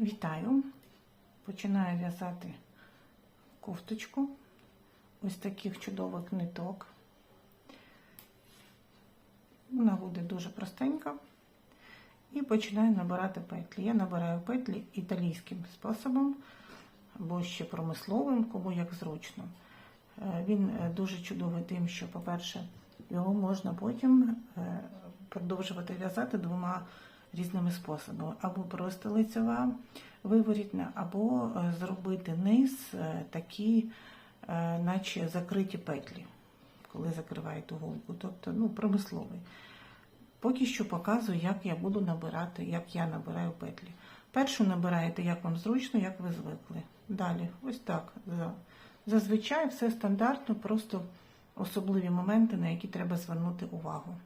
Вітаю! Починаю в'язати кофточку ось таких чудових ниток. Вона буде дуже простенька. І починаю набирати петлі. Я набираю петлі італійським способом, або ще промисловим, кому як зручно. Е, Він е, дуже чудовий тим, що, по-перше, його можна потім е, продовжувати в'язати двома різними способами. Або просто лицева виворітна, або е, зробити низ е, такі, е, наче закриті петлі, коли закриваєте голку, тобто ну, промисловий. Поки що показую, як я буду набирати, як я набираю петлі. Першу набираєте, як вам зручно, як ви звикли. Далі, ось так. Зазвичай все стандартно, просто особливі моменти, на які треба звернути увагу.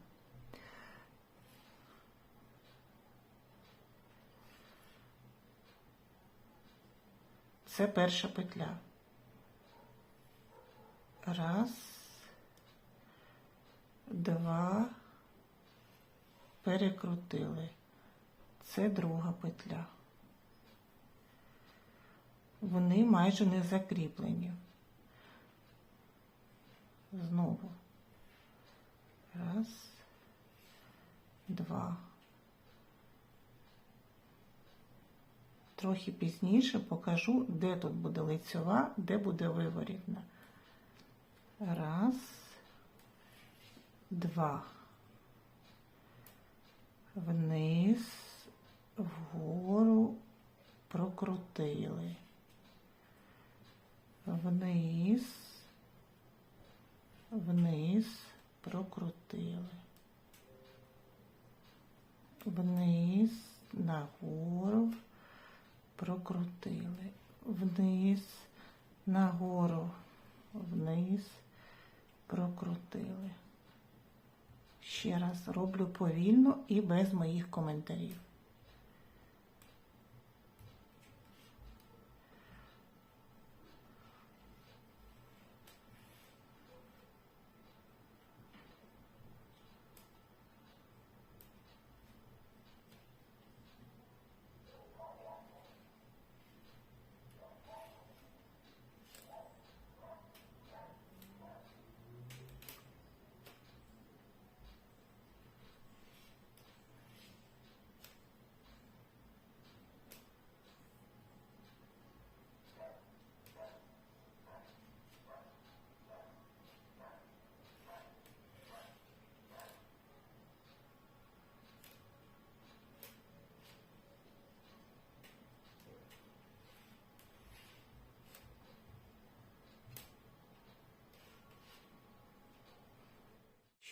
Це перша петля. Раз, два, перекрутили. Це друга петля. Вони майже не закріплені. Знову. Раз, два. Трохи пізніше покажу, де тут буде лицьова, де буде виворітна. Раз, два. Вниз, вгору прокрутили. Вниз, вниз прокрутили. Вниз, нагору прокрутили. Вниз, нагору, вниз прокрутили. Ще раз роблю повільно і без моїх коментарів.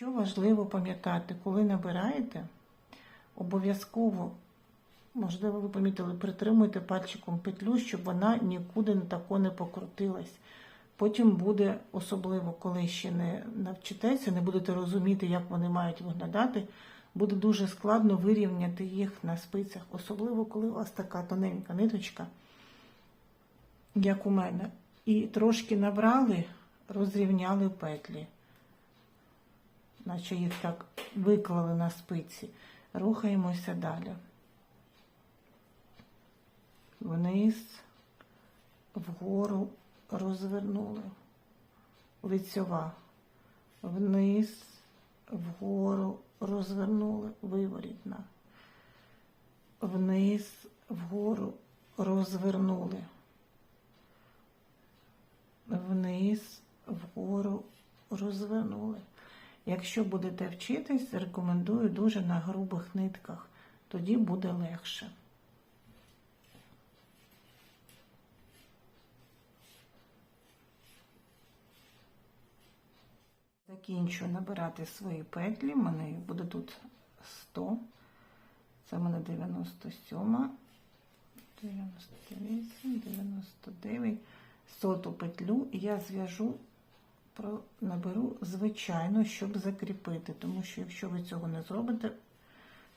Що важливо пам'ятати, коли набираєте, обов'язково, можливо, ви помітили, притримуйте пальчиком петлю, щоб вона нікуди тако не покрутилась. Потім буде, особливо, коли ще не навчитеся, не будете розуміти, як вони мають виглядати, буде дуже складно вирівняти їх на спицях, особливо, коли у вас така тоненька ниточка, як у мене. І трошки набрали, розрівняли петлі наче їх так виклали на спиці. Рухаємося далі. Вниз, вгору розвернули. Лицьова. Вниз, вгору розвернули. Виворітна. Вниз, вгору розвернули. Вниз, вгору розвернули. Якщо будете вчитись, рекомендую дуже на грубих нитках, тоді буде легше. Закінчу набирати свої петлі. У мене буде тут 100. Це в мене 97, 98, 99, соту петлю і я зв'яжу наберу звичайно, щоб закріпити, тому що якщо ви цього не зробите,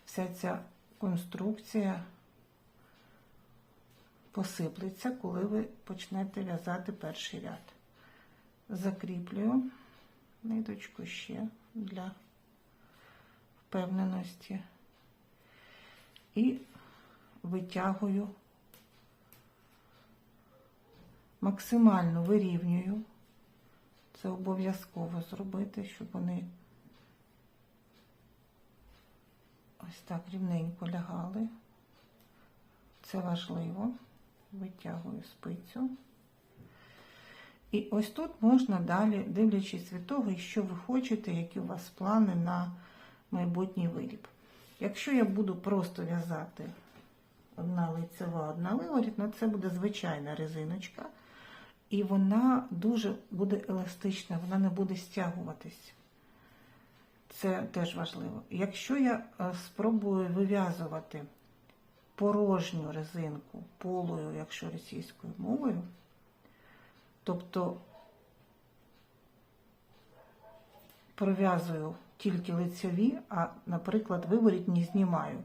вся ця конструкція посиплеться, коли ви почнете в'язати перший ряд. Закріплюю ниточку ще для впевненості і витягую максимально вирівнюю. Це обов'язково зробити, щоб вони ось так рівненько лягали. Це важливо. Витягую спицю. І ось тут можна далі, дивлячись від того, що ви хочете, які у вас плани на майбутній виріб. Якщо я буду просто в'язати одна лицева, одна виворітна, це буде звичайна резиночка, і вона дуже буде еластична, вона не буде стягуватись. Це теж важливо. Якщо я е, спробую вив'язувати порожню резинку полою, якщо російською мовою, тобто пров'язую тільки лицеві, а, наприклад, виворітні знімаю,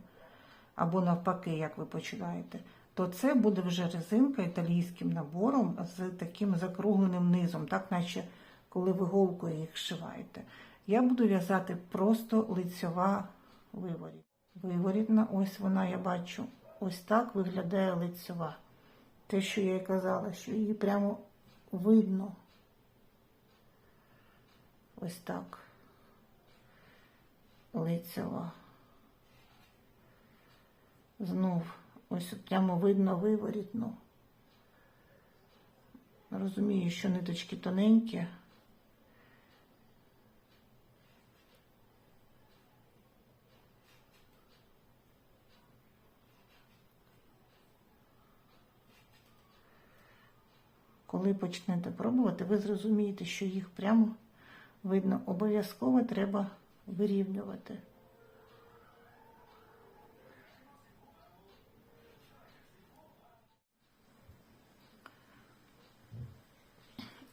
або навпаки, як ви починаєте, то це буде вже резинка італійським набором з таким закругленим низом, так наче коли ви голкою їх зшиваєте. Я буду в'язати просто лицьова виворіт. Виворітна, ось вона, я бачу, ось так виглядає лицьова. Те, що я і казала, що її прямо видно. Ось так. Лицева. Знов, ось прямо видно виворітну. Розумію, що ниточки тоненькі. Коли почнете пробувати, ви зрозумієте, що їх прямо видно. Обов'язково треба вирівнювати.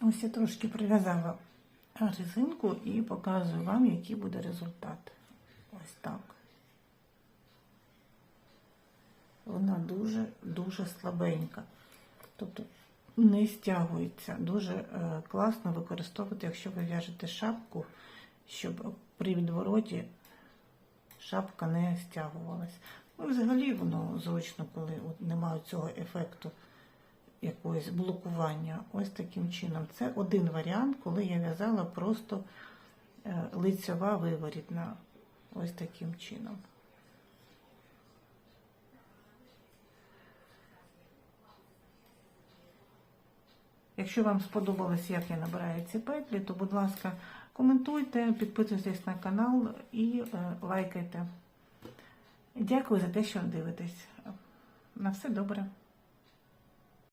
Ось я трошки прив'язала резинку і показую вам, який буде результат. Ось так. Вона дуже-дуже слабенька. Тобто не стягується. Дуже е, класно використовувати, якщо ви в'яжете шапку, щоб при відвороті шапка не стягувалась. Ну, взагалі воно зручно, коли немає цього ефекту якогось блокування. Ось таким чином. Це один варіант, коли я в'язала просто е, лицьова виворітна. Ось таким чином. Якщо вам сподобалось, як я набираю ці петлі, то, будь ласка, коментуйте, підписуйтесь на канал і е, лайкайте. Дякую за те, що дивитесь. На все добре.